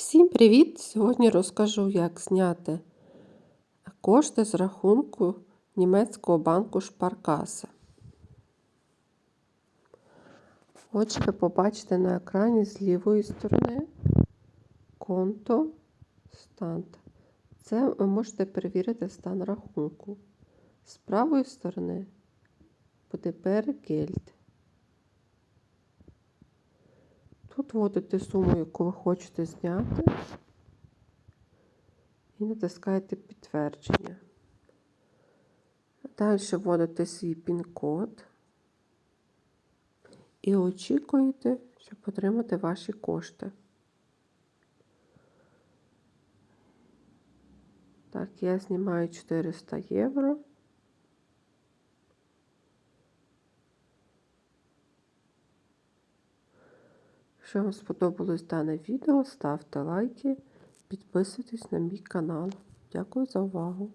Всім привіт! Сьогодні розкажу, як зняти кошти з рахунку німецького банку Шпаркаса. Отже, ви побачите на екрані з лівої сторони конто стан. Це ви можете перевірити стан рахунку. З правої сторони буде Бергельд. Тут вводите суму, яку ви хочете зняти, і натискаєте підтвердження. Далі вводите свій пін-код і очікуєте, щоб отримати ваші кошти. Так, я знімаю 400 євро. Якщо вам сподобалось дане відео, ставте лайки, підписуйтесь на мій канал. Дякую за увагу!